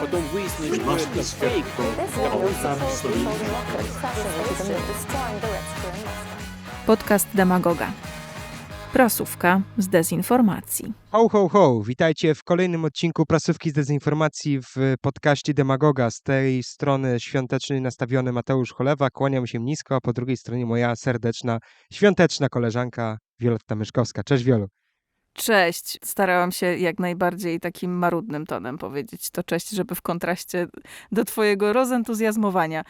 Потом выяснилось, что это фейк. Podcast Demagoga. Prosówka z dezinformacji. Ho, ho, ho! Witajcie w kolejnym odcinku Prasówki z Dezinformacji w podcaście Demagoga. Z tej strony świątecznie nastawiony Mateusz Cholewa. Kłaniam się nisko, a po drugiej stronie moja serdeczna, świąteczna koleżanka Wioletta Myszkowska. Cześć Wiolu. Cześć. Starałam się jak najbardziej takim marudnym tonem powiedzieć to cześć, żeby w kontraście do twojego rozentuzjazmowania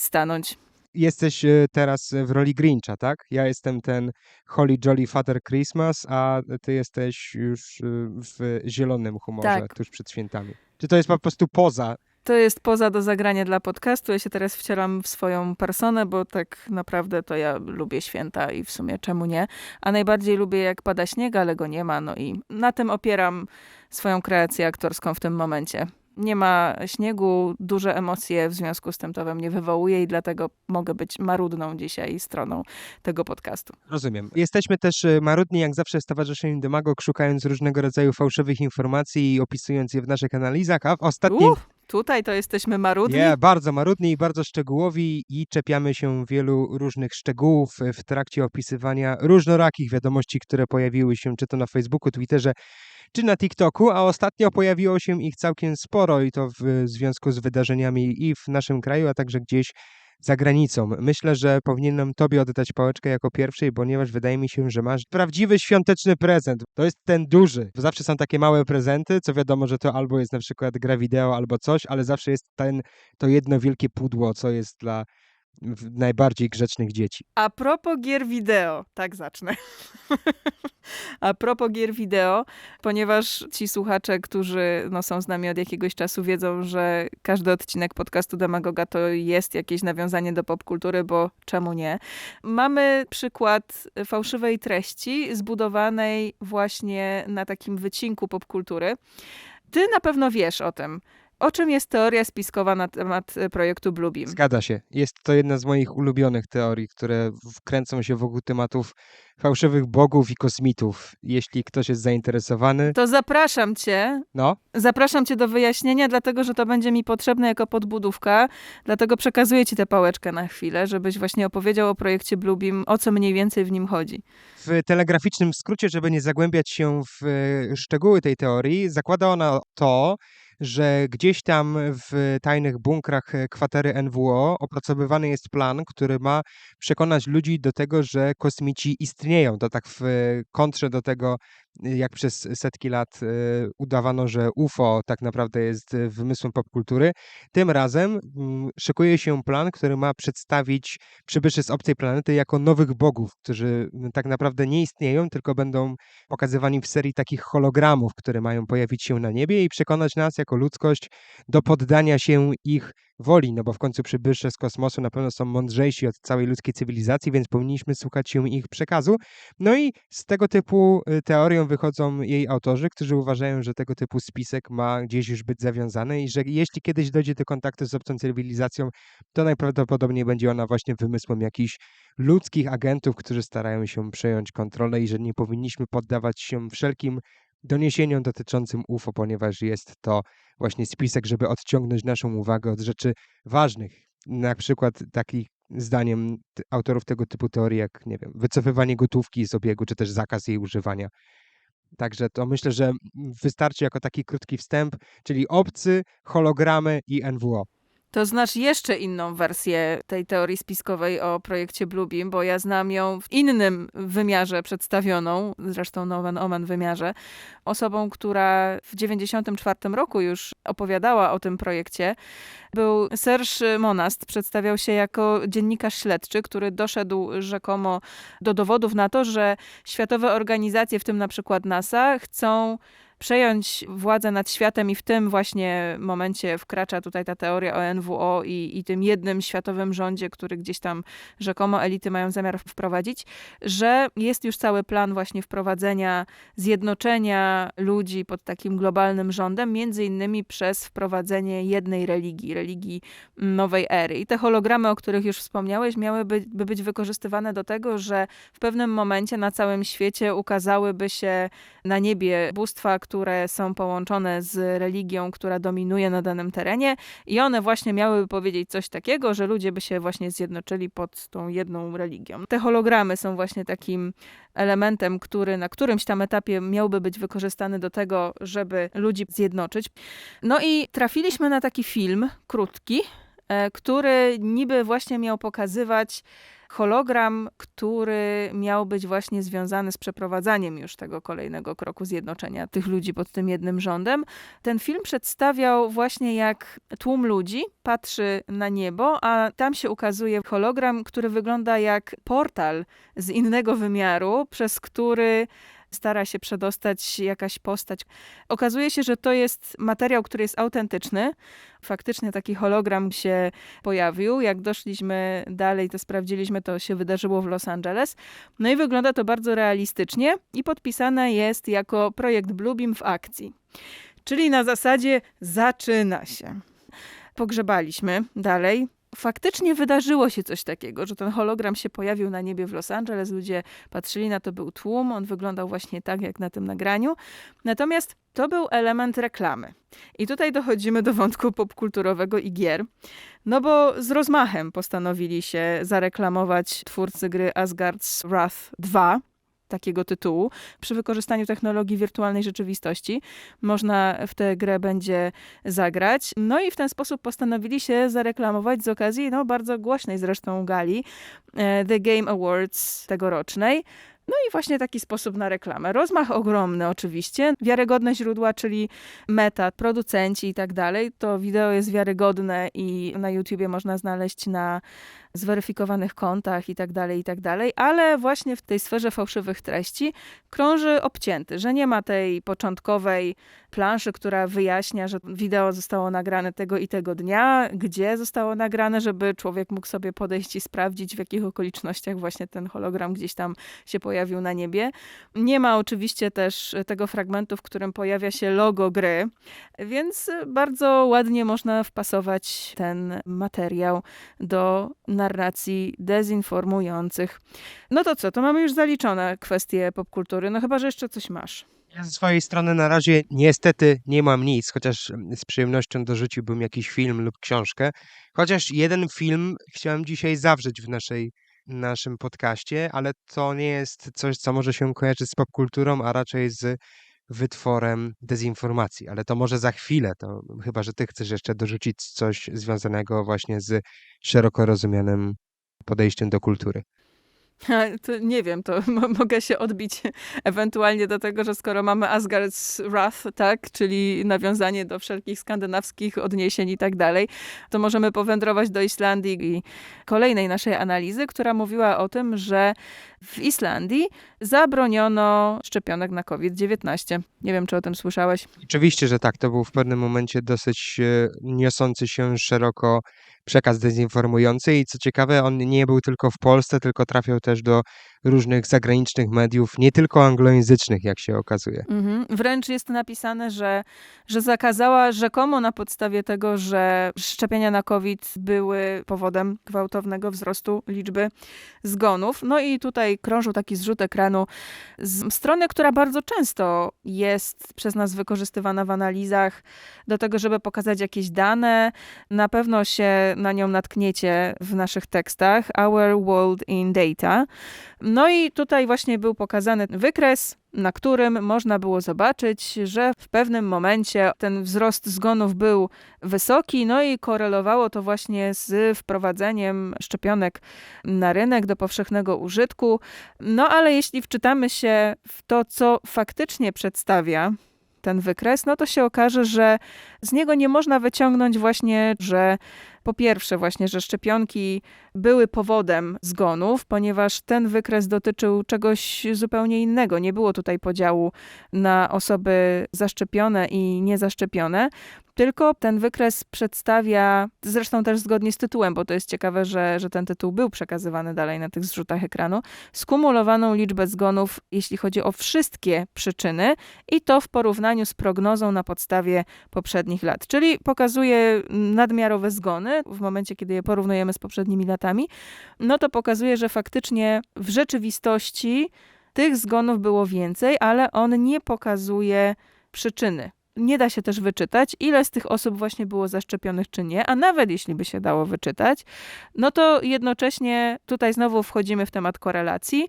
stanąć. Jesteś e, teraz w roli Grincha, tak? Ja jestem ten Holly Jolly Father Christmas, a ty jesteś już e, w zielonym humorze, Tak. tuż przed świętami. Czy to jest po prostu poza? To jest poza do zagrania dla podcastu. Ja się teraz wcielam w swoją personę, bo tak naprawdę to ja lubię święta i w sumie czemu nie. A najbardziej lubię jak pada śnieg, ale go nie ma. No i na tym opieram swoją kreację aktorską w tym momencie. Nie ma śniegu, duże emocje w związku z tym to we mnie wywołuje i dlatego mogę być marudną dzisiaj stroną tego podcastu. Rozumiem. Jesteśmy też e, marudni, jak zawsze, w Stowarzyszeniu Demagog, szukając różnego rodzaju fałszywych informacji i opisując je w naszych analizach, a w ostatnim... Uff, tutaj to jesteśmy marudni. Nie, bardzo marudni i bardzo szczegółowi i czepiamy się wielu różnych szczegółów e, w trakcie opisywania różnorakich wiadomości, które pojawiły się czy to na Facebooku, Twitterze, czy na TikToku, a ostatnio pojawiło się ich całkiem sporo i to w związku z wydarzeniami i w naszym kraju, a także gdzieś za granicą. Myślę, że powinienem Tobie oddać pałeczkę jako pierwszej, ponieważ wydaje mi się, że masz prawdziwy świąteczny prezent. To jest ten duży. Bo zawsze są takie małe prezenty, co wiadomo, że to albo jest na przykład gra wideo, albo coś, ale zawsze jest ten, to jedno wielkie pudło, co jest dla najbardziej grzecznych dzieci. A propos gier wideo, tak zacznę. A propos gier wideo, ponieważ ci słuchacze, którzy no, są z nami od jakiegoś czasu, wiedzą, że każdy odcinek podcastu Demagoga to jest jakieś nawiązanie do popkultury, bo czemu nie? Mamy przykład fałszywej treści zbudowanej właśnie na takim wycinku popkultury. Ty na pewno wiesz o tym. O czym jest teoria spiskowa na temat e, projektu Bluebeam? Zgadza się. Jest to jedna z moich ulubionych teorii, które wkręcą się wokół tematów fałszywych bogów i kosmitów. Jeśli ktoś jest zainteresowany, To zapraszam cię no, Zapraszam cię do wyjaśnienia, dlatego że to będzie mi potrzebne jako podbudówka. Dlatego przekazuję ci tę pałeczkę na chwilę, żebyś właśnie opowiedział o projekcie Bluebeam, o co mniej więcej w nim chodzi. w telegraficznym skrócie, żeby nie zagłębiać się w e, szczegóły tej teorii, zakłada ona to, że gdzieś tam w tajnych bunkrach e, kwatery NWO opracowywany jest plan, który ma przekonać ludzi do tego, że kosmici istnieją. To tak w e, kontrze do tego, jak przez setki lat e, udawano, że UFO tak naprawdę jest e, wymysłem popkultury. Tym razem mm, szykuje się plan, który ma przedstawić przybyszy z obcej planety jako nowych bogów, którzy mm, tak naprawdę nie istnieją, tylko będą pokazywani w serii takich hologramów, które mają pojawić się na niebie i przekonać nas jako ludzkość do poddania się ich woli, no bo w końcu przybysze z kosmosu na pewno są mądrzejsi od całej ludzkiej cywilizacji, więc powinniśmy słuchać się ich przekazu. No i z tego typu y, teorią wychodzą jej autorzy, którzy uważają, że tego typu spisek ma gdzieś już być zawiązany i że jeśli kiedyś dojdzie do kontaktu z obcą cywilizacją, to najprawdopodobniej będzie ona właśnie wymysłem jakichś ludzkich agentów, którzy starają się przejąć kontrolę i że nie powinniśmy poddawać się wszelkim doniesieniom dotyczącym UFO, ponieważ jest to właśnie spisek, żeby odciągnąć naszą uwagę od rzeczy ważnych. Na przykład takich zdaniem autorów tego typu teorii, jak nie wiem, wycofywanie gotówki z obiegu, czy też zakaz jej używania. Także to myślę, że wystarczy jako taki krótki wstęp, czyli obcy, hologramy i NWO. To znasz jeszcze inną wersję tej teorii spiskowej o projekcie Bluebeam, bo ja znam ją w innym wymiarze przedstawioną, zresztą nomen omen wymiarze, osobą, która w 94 roku już opowiadała o tym projekcie. Był Serge Monast, przedstawiał się jako dziennikarz śledczy, który doszedł rzekomo do dowodów na to, że światowe organizacje, w tym na przykład NASA, chcą przejąć władzę nad światem i w tym właśnie momencie wkracza tutaj ta teoria o NWO i, i tym jednym światowym rządzie, który gdzieś tam rzekomo elity mają zamiar wprowadzić, że jest już cały plan właśnie wprowadzenia, zjednoczenia ludzi pod takim globalnym rządem, między innymi przez wprowadzenie jednej religii, religii nowej ery. I te hologramy, o których już wspomniałeś, miały by, by być wykorzystywane do tego, że w pewnym momencie na całym świecie ukazałyby się na niebie bóstwa, które są połączone z religią, która dominuje na danym terenie i one właśnie miałyby powiedzieć coś takiego, że ludzie by się właśnie zjednoczyli pod tą jedną religią. Te hologramy są właśnie takim elementem, który na którymś tam etapie miałby być wykorzystany do tego, żeby ludzi zjednoczyć. No i trafiliśmy na taki film krótki, który niby właśnie miał pokazywać hologram, który miał być właśnie związany z przeprowadzaniem już tego kolejnego kroku zjednoczenia tych ludzi pod tym jednym rządem. Ten film przedstawiał właśnie jak tłum ludzi patrzy na niebo, a tam się ukazuje hologram, który wygląda jak portal z innego wymiaru, przez który stara się przedostać jakaś postać. Okazuje się, że to jest materiał, który jest autentyczny. Faktycznie taki hologram się pojawił. Jak doszliśmy dalej, to sprawdziliśmy, to się wydarzyło w Los Angeles. No i wygląda to bardzo realistycznie i podpisane jest jako projekt Bluebeam w akcji. Czyli na zasadzie zaczyna się. Pogrzebaliśmy dalej faktycznie wydarzyło się coś takiego, że ten hologram się pojawił na niebie w Los Angeles, ludzie patrzyli na to, był tłum, on wyglądał właśnie tak, jak na tym nagraniu. Natomiast to był element reklamy. I tutaj dochodzimy do wątku popkulturowego i gier, no bo z rozmachem postanowili się zareklamować twórcy gry Asgard's Wrath 2, takiego tytułu. Przy wykorzystaniu technologii wirtualnej rzeczywistości można w tę grę będzie zagrać. No i w ten sposób postanowili się zareklamować z okazji no, bardzo głośnej zresztą gali e, The Game Awards tegorocznej. No i właśnie taki sposób na reklamę. Rozmach ogromny oczywiście. Wiarygodne źródła, czyli meta, producenci i tak dalej. To wideo jest wiarygodne i na YouTubie można znaleźć na zweryfikowanych kontach i tak dalej, i tak dalej, ale właśnie w tej sferze fałszywych treści krąży obcięty, że nie ma tej początkowej planszy, która wyjaśnia, że wideo zostało nagrane tego i tego dnia, gdzie zostało nagrane, żeby człowiek mógł sobie podejść i sprawdzić, w jakich okolicznościach właśnie ten hologram gdzieś tam się pojawił na niebie. Nie ma oczywiście też tego fragmentu, w którym pojawia się logo gry, więc bardzo ładnie można wpasować ten materiał do narracji dezinformujących. No to co, to mamy już zaliczone kwestie popkultury, no chyba, że jeszcze coś masz. Ja ze swojej strony na razie niestety nie mam nic, chociaż z przyjemnością dorzuciłbym jakiś film lub książkę. Chociaż jeden film chciałem dzisiaj zawrzeć w naszej, naszym podcaście, ale to nie jest coś, co może się kojarzyć z popkulturą, a raczej z wytworem dezinformacji. Ale to może za chwilę, to chyba, że ty chcesz jeszcze dorzucić coś związanego właśnie z szeroko rozumianym podejściem do kultury. To nie wiem, to mogę się odbić ewentualnie do tego, że skoro mamy Asgard's Wrath, tak, czyli nawiązanie do wszelkich skandynawskich odniesień i tak dalej, to możemy powędrować do Islandii i kolejnej naszej analizy, która mówiła o tym, że w Islandii zabroniono szczepionek na COVID-19. Nie wiem, czy o tym słyszałeś. Oczywiście, że tak. To był w pewnym momencie dosyć e, niosący się szeroko przekaz dezinformujący i co ciekawe, on nie był tylko w Polsce, tylko trafiał też do różnych zagranicznych mediów, nie tylko anglojęzycznych, jak się okazuje. Mhm. Wręcz jest napisane, że, że zakazała rzekomo na podstawie tego, że szczepienia na COVID były powodem gwałtownego wzrostu liczby zgonów. No i tutaj krążył taki zrzut ekranu z strony, która bardzo często jest przez nas wykorzystywana w analizach do tego, żeby pokazać jakieś dane. Na pewno się na nią natkniecie w naszych tekstach. Our World in Data. No i tutaj właśnie był pokazany wykres, na którym można było zobaczyć, że w pewnym momencie ten wzrost zgonów był wysoki, no i korelowało to właśnie z wprowadzeniem szczepionek na rynek do powszechnego użytku. No ale jeśli wczytamy się w to, co faktycznie przedstawia ten wykres, no to się okaże, że z niego nie można wyciągnąć właśnie, że po pierwsze właśnie, że szczepionki były powodem zgonów, ponieważ ten wykres dotyczył czegoś zupełnie innego. Nie było tutaj podziału na osoby zaszczepione i niezaszczepione, tylko ten wykres przedstawia, zresztą też zgodnie z tytułem, bo to jest ciekawe, że, że ten tytuł był przekazywany dalej na tych zrzutach ekranu, skumulowaną liczbę zgonów, jeśli chodzi o wszystkie przyczyny i to w porównaniu z prognozą na podstawie poprzednich lat. Czyli pokazuje nadmiarowe zgony w momencie, kiedy je porównujemy z poprzednimi latami, no to pokazuje, że faktycznie w rzeczywistości tych zgonów było więcej, ale on nie pokazuje przyczyny. Nie da się też wyczytać, ile z tych osób właśnie było zaszczepionych, czy nie, a nawet jeśli by się dało wyczytać, no to jednocześnie tutaj znowu wchodzimy w temat korelacji.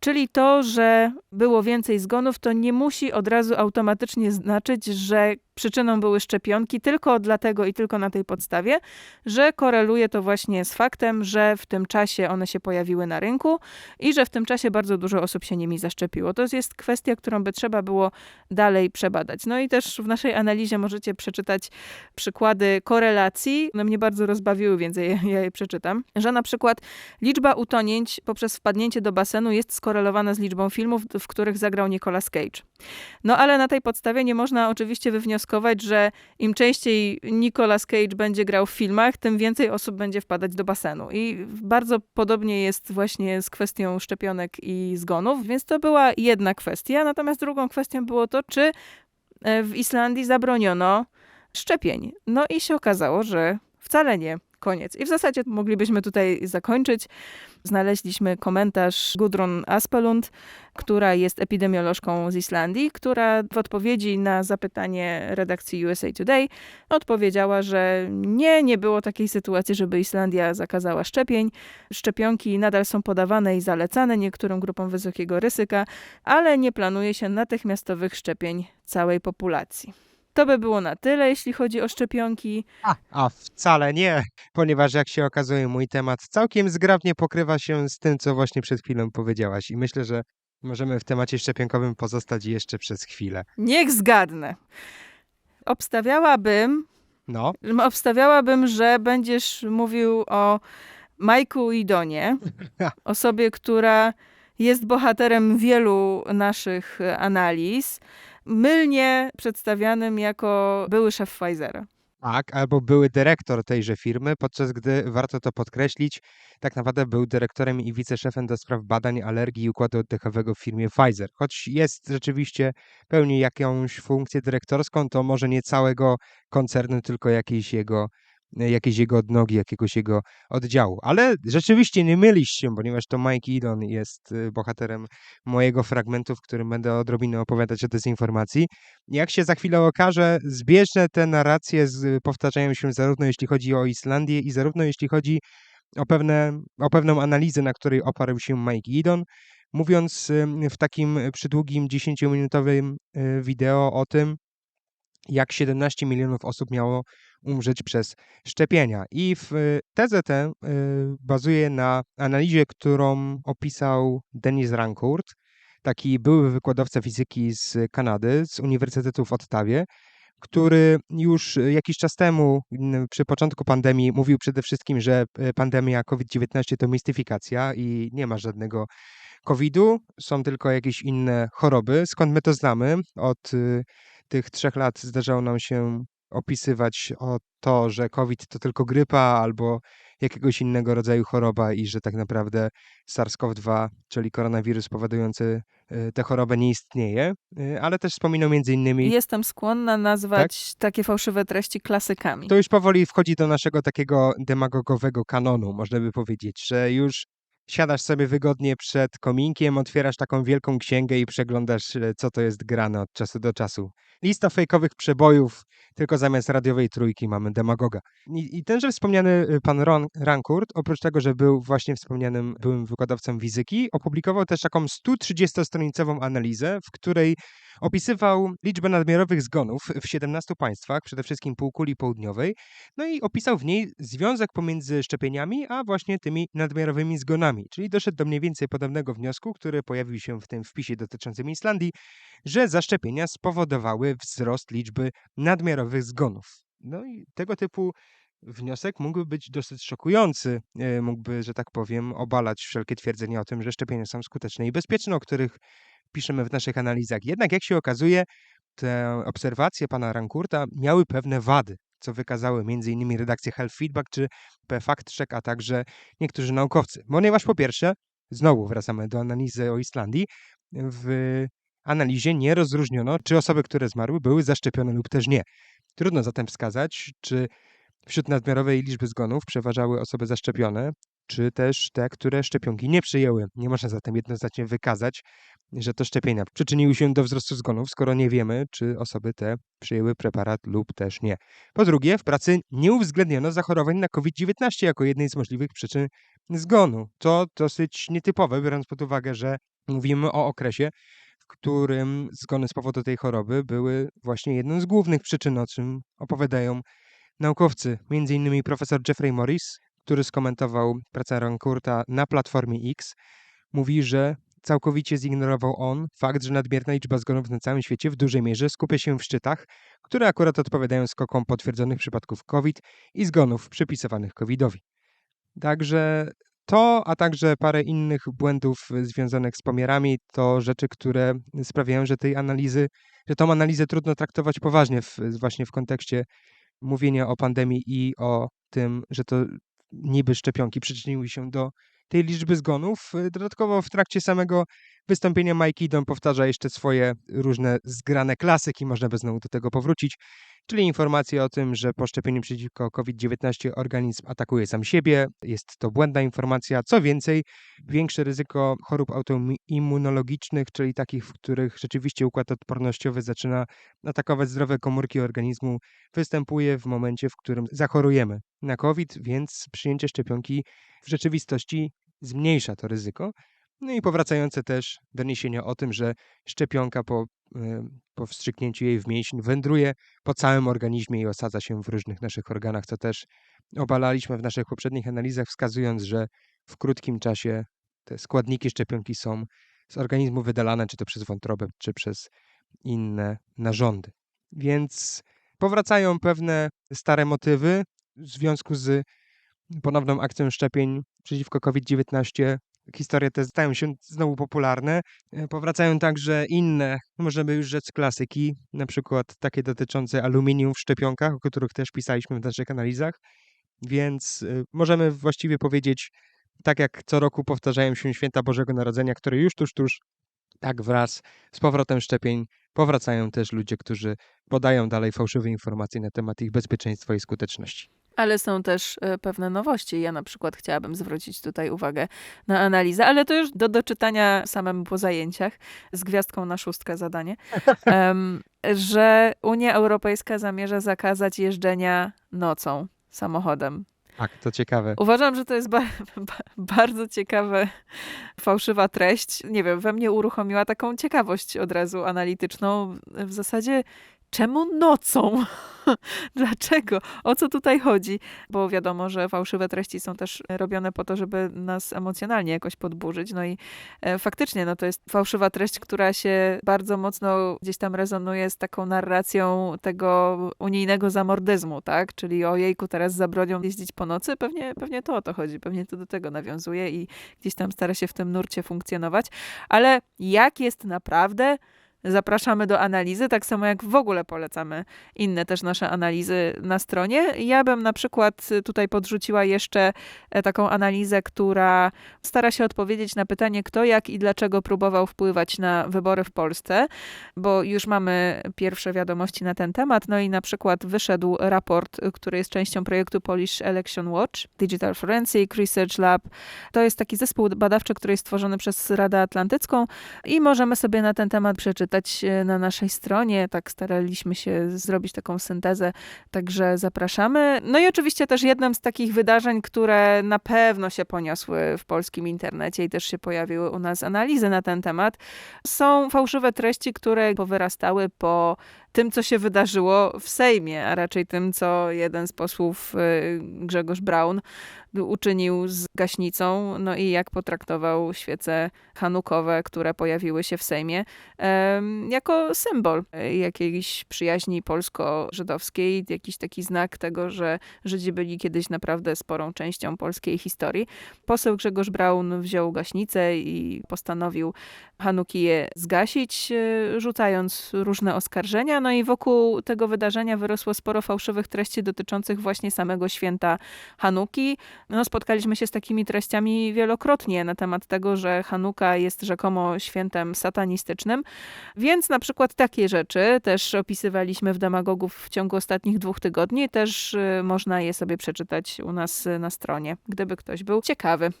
Czyli to, że było więcej zgonów, to nie musi od razu automatycznie znaczyć, że przyczyną były szczepionki, tylko dlatego i tylko na tej podstawie, że koreluje to właśnie z faktem, że w tym czasie one się pojawiły na rynku i że w tym czasie bardzo dużo osób się nimi zaszczepiło. To jest kwestia, którą by trzeba było dalej przebadać. No i też w naszej analizie możecie przeczytać przykłady korelacji. No mnie bardzo rozbawiły, więc ja je przeczytam. Że na przykład liczba utonięć poprzez wpadnięcie do basenu jest skorelowana z liczbą filmów, w których zagrał Nicolas Cage. No ale na tej podstawie nie można oczywiście wywnioskować, że im częściej Nicolas Cage będzie grał w filmach, tym więcej osób będzie wpadać do basenu. I bardzo podobnie jest właśnie z kwestią szczepionek i zgonów, więc to była jedna kwestia. Natomiast drugą kwestią było to, czy e, w Islandii zabroniono szczepień. No i się okazało, że wcale nie. Koniec. I w zasadzie moglibyśmy tutaj zakończyć. Znaleźliśmy komentarz Gudrun Aspelund, która jest epidemiolożką z Islandii, która w odpowiedzi na zapytanie redakcji USA Today odpowiedziała, że nie, nie było takiej sytuacji, żeby Islandia zakazała szczepień. Szczepionki nadal są podawane i zalecane niektórym grupom wysokiego ryzyka, ale nie planuje się natychmiastowych szczepień całej populacji. To by było na tyle, jeśli chodzi o szczepionki. A, a wcale nie, ponieważ jak się okazuje, mój temat całkiem zgrabnie pokrywa się z tym, co właśnie przed chwilą powiedziałaś. I myślę, że możemy w temacie szczepionkowym pozostać jeszcze przez chwilę. Niech zgadnę. Obstawiałabym, No, obstawiałabym, że będziesz mówił o Majku Idonie, osobie, która jest bohaterem wielu naszych analiz, mylnie przedstawianym jako były szef Pfizera. tak, albo były dyrektor tejże firmy, podczas gdy, warto to podkreślić, tak naprawdę był dyrektorem i wiceszefem do spraw badań alergii i układu oddechowego w firmie Pfizer. Choć jest rzeczywiście, pełni jakąś funkcję dyrektorską, to może nie całego koncernu, tylko jakiejś jego jakieś jego odnogi, jakiegoś jego oddziału. Ale rzeczywiście nie mylisz się, ponieważ to Mike Edon jest y, bohaterem mojego fragmentu, w którym będę odrobinę opowiadać o dezinformacji. Jak się za chwilę okaże, zbieżne te narracje powtarzają się zarówno jeśli chodzi o Islandię i zarówno jeśli chodzi o, pewne, o pewną analizę, na której oparł się Mike Edon, mówiąc ym, w takim przydługim 10-minutowym y, wideo o tym, jak 17 milionów osób miało umrzeć przez szczepienia. I w y, tezę tę y, bazuje na analizie, którą opisał Denis Rancourt, taki były wykładowca fizyki z Kanady, z Uniwersytetu w Ottawie, który już jakiś czas temu, przy początku pandemii, mówił przede wszystkim, że y, pandemia COVID-19 to mistyfikacja i nie ma żadnego COVID-u, są tylko jakieś inne choroby. Skąd my to znamy? Od tych trzech lat zdarzało nam się opisywać o to, że COVID to tylko grypa albo jakiegoś innego rodzaju choroba i że tak naprawdę SARS-CoV-2, czyli koronawirus powodujący y, tę chorobę nie istnieje, Y, ale też wspominał między innymi Jestem skłonna nazwać takie fałszywe treści klasykami. to już powoli wchodzi do naszego takiego demagogowego kanonu, można by powiedzieć, że już siadasz sobie wygodnie przed kominkiem, otwierasz taką wielką księgę i przeglądasz, e, co to jest grane od czasu do czasu. Lista fejkowych przebojów, tylko zamiast radiowej trójki mamy demagoga. I, i tenże wspomniany y, pan Ron Rancourt, oprócz tego, że był właśnie wspomnianym byłym wykładowcą fizyki, opublikował też taką 130-stronicową analizę, w której opisywał liczbę nadmiarowych zgonów w 17 państwach, przede wszystkim półkuli południowej, no i opisał w niej związek pomiędzy szczepieniami, a właśnie tymi nadmiarowymi zgonami. Czyli doszedł do mniej więcej podobnego wniosku, który pojawił się w tym wpisie dotyczącym Islandii, że zaszczepienia spowodowały wzrost liczby nadmiarowych zgonów. No i tego typu wniosek mógłby być dosyć szokujący. e, Mógłby, że tak powiem, obalać wszelkie twierdzenia o tym, że szczepienia są skuteczne i bezpieczne, o których piszemy w naszych analizach. Jednak jak się okazuje, te obserwacje pana Rankurta miały pewne wady, co wykazały m.in. redakcje Health Feedback czy Fact Check, a także niektórzy naukowcy. Ponieważ po pierwsze, znowu wracamy do analizy o Islandii, w analizie nie rozróżniono, czy osoby, które zmarły, były zaszczepione lub też nie. Trudno zatem wskazać, czy wśród nadmiarowej liczby zgonów przeważały osoby zaszczepione, czy też te, które szczepionki nie przyjęły. Nie można zatem jednoznacznie wykazać, że to szczepienia przyczyniły się do wzrostu zgonów, skoro nie wiemy, czy osoby te przyjęły preparat lub też nie. Po drugie, w pracy nie uwzględniono zachorowań na COVID-19 jako jednej z możliwych przyczyn zgonu. To dosyć nietypowe, biorąc pod uwagę, że mówimy o okresie, w którym zgony z powodu tej choroby były właśnie jedną z głównych przyczyn, o czym opowiadają naukowcy. Innymi profesor Jeffrey Morris, który skomentował pracę Rancourta na Platformie X, mówi, że całkowicie zignorował on fakt, że nadmierna liczba zgonów na całym świecie w dużej mierze skupia się w szczytach, które akurat odpowiadają skokom potwierdzonych przypadków COVID i zgonów przypisywanych COVID-owi. Także to, a także parę innych błędów związanych z pomiarami, to rzeczy, które sprawiają, że tej analizy, że tą analizę trudno traktować poważnie w, właśnie w kontekście mówienia o pandemii i o tym, że to niby szczepionki przyczyniły się do tej liczby zgonów. Dodatkowo w trakcie samego wystąpienia Mike Eadon powtarza jeszcze swoje różne zgrane klasyki, można by znowu do tego powrócić, czyli informacje o tym, że po szczepieniu przeciwko COVID-19 organizm atakuje sam siebie. Jest to błędna informacja. Co więcej, większe ryzyko chorób autoimmunologicznych, czyli takich, w których rzeczywiście układ odpornościowy zaczyna atakować zdrowe komórki organizmu, występuje w momencie, w którym zachorujemy na COVID, więc przyjęcie szczepionki w rzeczywistości zmniejsza to ryzyko. No i powracające też doniesienia o tym, że szczepionka po, po wstrzyknięciu jej w mięsień wędruje po całym organizmie i osadza się w różnych naszych organach, co też obalaliśmy w naszych poprzednich analizach, wskazując, że w krótkim czasie te składniki szczepionki są z organizmu wydalane, czy to przez wątrobę, czy przez inne narządy. Więc powracają pewne stare motywy w związku z ponowną akcją szczepień przeciwko COVID-19 historie te stają się znowu popularne. E, Powracają także inne, możemy już rzec klasyki, na przykład takie dotyczące aluminium w szczepionkach, o których też pisaliśmy w naszych analizach. Więc y, możemy właściwie powiedzieć, tak jak co roku powtarzają się święta Bożego Narodzenia, które już tuż, tuż, tak wraz z powrotem szczepień powracają też ludzie, którzy podają dalej fałszywe informacje na temat ich bezpieczeństwa i skuteczności. Ale są też e, pewne nowości. Ja na przykład chciałabym zwrócić tutaj uwagę na analizę, ale to już do doczytania samemu po zajęciach z gwiazdką na szóstkę zadanie, że Unia Europejska zamierza zakazać jeżdżenia nocą samochodem. Tak, to ciekawe. Uważam, że to jest ba- ba- bardzo ciekawa, fałszywa treść. Nie wiem, we mnie uruchomiła taką ciekawość od razu analityczną. W zasadzie, czemu nocą? Dlaczego? O co tutaj chodzi? Bo wiadomo, że fałszywe treści są też robione po to, żeby nas emocjonalnie jakoś podburzyć. No i e, faktycznie, no to jest fałszywa treść, która się bardzo mocno gdzieś tam rezonuje z taką narracją tego unijnego zamordyzmu, tak? Czyli o jejku, teraz zabronią jeździć po nocy. Pewnie, pewnie to o to chodzi. Pewnie to do tego nawiązuje i gdzieś tam stara się w tym nurcie funkcjonować. Ale jak jest naprawdę? Zapraszamy do analizy, tak samo jak w ogóle polecamy inne też nasze analizy na stronie. Ja bym na przykład tutaj podrzuciła jeszcze e, taką analizę, która stara się odpowiedzieć na pytanie, kto jak i dlaczego próbował wpływać na wybory w Polsce, bo już mamy pierwsze wiadomości na ten temat. No i na przykład wyszedł raport, który jest częścią projektu Polish Election Watch, Digital Forensic Research Lab. To jest taki zespół badawczy, który jest stworzony przez Radę Atlantycką i możemy sobie na ten temat przeczytać e, na naszej stronie. Tak staraliśmy się zrobić taką syntezę, także zapraszamy. No i oczywiście też jednym z takich wydarzeń, które na pewno się poniosły w polskim internecie i też się pojawiły u nas analizy na ten temat, są fałszywe treści, które powyrastały po tym, co się wydarzyło w Sejmie, a raczej tym, co jeden z posłów, y, Grzegorz Braun, uczynił z gaśnicą, no i jak potraktował świece hanukowe, które pojawiły się w Sejmie, jako symbol y, jakiejś przyjaźni polsko-żydowskiej, jakiś taki znak tego, że Żydzi byli kiedyś naprawdę sporą częścią polskiej historii. Poseł Grzegorz Braun wziął gaśnicę i postanowił Hanukiję zgasić, y, rzucając różne oskarżenia. No i wokół tego wydarzenia wyrosło sporo fałszywych treści dotyczących właśnie samego święta Hanuki. No, spotkaliśmy się z takimi treściami wielokrotnie na temat tego, że Hanuka jest rzekomo świętem satanistycznym. Więc na przykład takie rzeczy też opisywaliśmy w Demagogów w ciągu ostatnich dwóch tygodni. Też y, można je sobie przeczytać u nas na stronie, gdyby ktoś był ciekawy.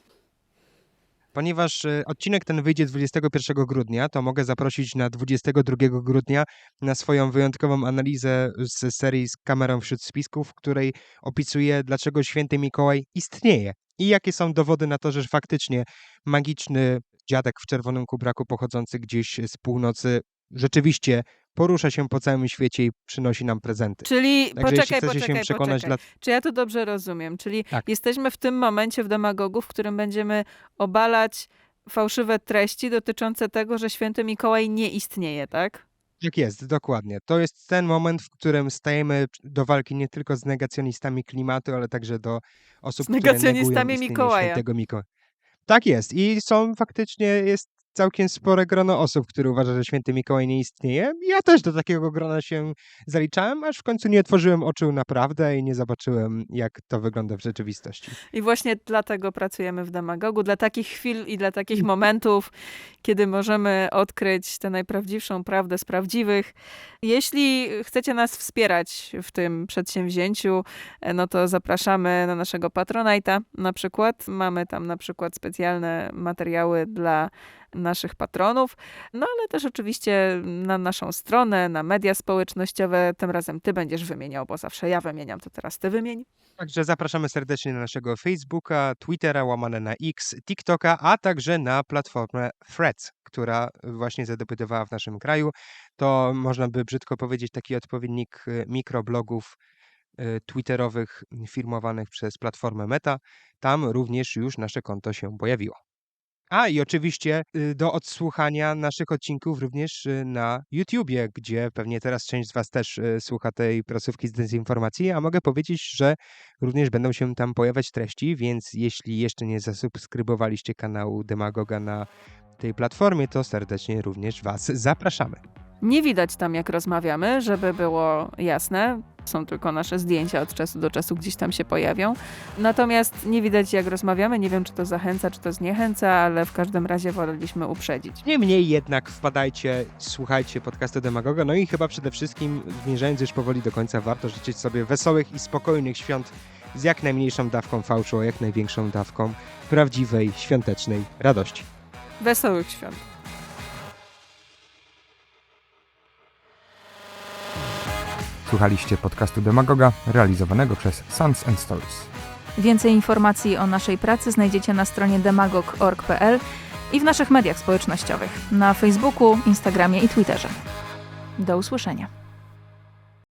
Ponieważ e, odcinek ten wyjdzie 21 grudnia, to mogę zaprosić na 22 grudnia na swoją wyjątkową analizę z serii z kamerą wśród spisków, w której opisuję, dlaczego święty Mikołaj istnieje i jakie są dowody na to, że faktycznie magiczny dziadek w czerwonym kubraku pochodzący gdzieś z północy rzeczywiście porusza się po całym świecie i przynosi nam prezenty. Czyli Także poczekaj, poczekaj, się przekonać, poczekaj. dla... Czy ja to dobrze rozumiem? Czyli Tak. jesteśmy w tym momencie w demagogu, w którym będziemy obalać fałszywe treści dotyczące tego, że święty Mikołaj nie istnieje, tak? Tak jest, dokładnie. To jest ten moment, w którym stajemy do walki nie tylko z negacjonistami klimatu, ale także do osób, Z które negują Mikołaja. świętego Mikołaja. Tak jest. I są faktycznie, jest całkiem spore grono osób, które uważa, że święty Mikołaj nie istnieje. Ja też do takiego grona się zaliczałem, aż w końcu nie otworzyłem oczu naprawdę i nie zobaczyłem, jak to wygląda w rzeczywistości. I właśnie dlatego pracujemy w demagogu, dla takich chwil i dla takich momentów, kiedy możemy odkryć tę najprawdziwszą prawdę z prawdziwych. Jeśli chcecie nas wspierać w tym przedsięwzięciu, e, no to zapraszamy na naszego Patronite'a na przykład. Mamy tam na przykład specjalne materiały dla naszych patronów, no ale też oczywiście na naszą stronę, na media społecznościowe. Tym razem ty będziesz wymieniał, bo zawsze ja wymieniam, to teraz ty wymień. Także zapraszamy serdecznie na naszego Facebooka, Twittera, łamane na X, TikToka, a także na platformę Threads, która właśnie zadebiutowała w naszym kraju. To można by brzydko powiedzieć taki odpowiednik y, mikroblogów y, twitterowych firmowanych przez platformę Meta. Tam również już nasze konto się pojawiło. A i oczywiście y, do odsłuchania naszych odcinków również y, na YouTubie, gdzie pewnie teraz część z Was też y, słucha tej prasówki z dezinformacji, a mogę powiedzieć, że również będą się tam pojawiać treści, więc jeśli jeszcze nie zasubskrybowaliście kanału Demagoga na tej platformie, to serdecznie również Was zapraszamy. Nie widać tam, jak rozmawiamy, żeby było jasne. Są tylko nasze zdjęcia od czasu do czasu gdzieś tam się pojawią. Natomiast nie widać, jak rozmawiamy. Nie wiem, czy to zachęca, czy to zniechęca, ale w każdym razie woleliśmy uprzedzić. Niemniej jednak wpadajcie, słuchajcie podcastu Demagoga, no i chyba przede wszystkim, zmierzając już powoli do końca, warto życzyć sobie wesołych i spokojnych świąt z jak najmniejszą dawką fałszu, a jak największą dawką prawdziwej, świątecznej radości. Wesołych świąt. Słuchaliście podcastu Demagoga realizowanego przez Sons and Stories. Więcej informacji o naszej pracy znajdziecie na stronie demagog.org.pl i w naszych mediach społecznościowych na Facebooku, Instagramie i Twitterze. Do usłyszenia.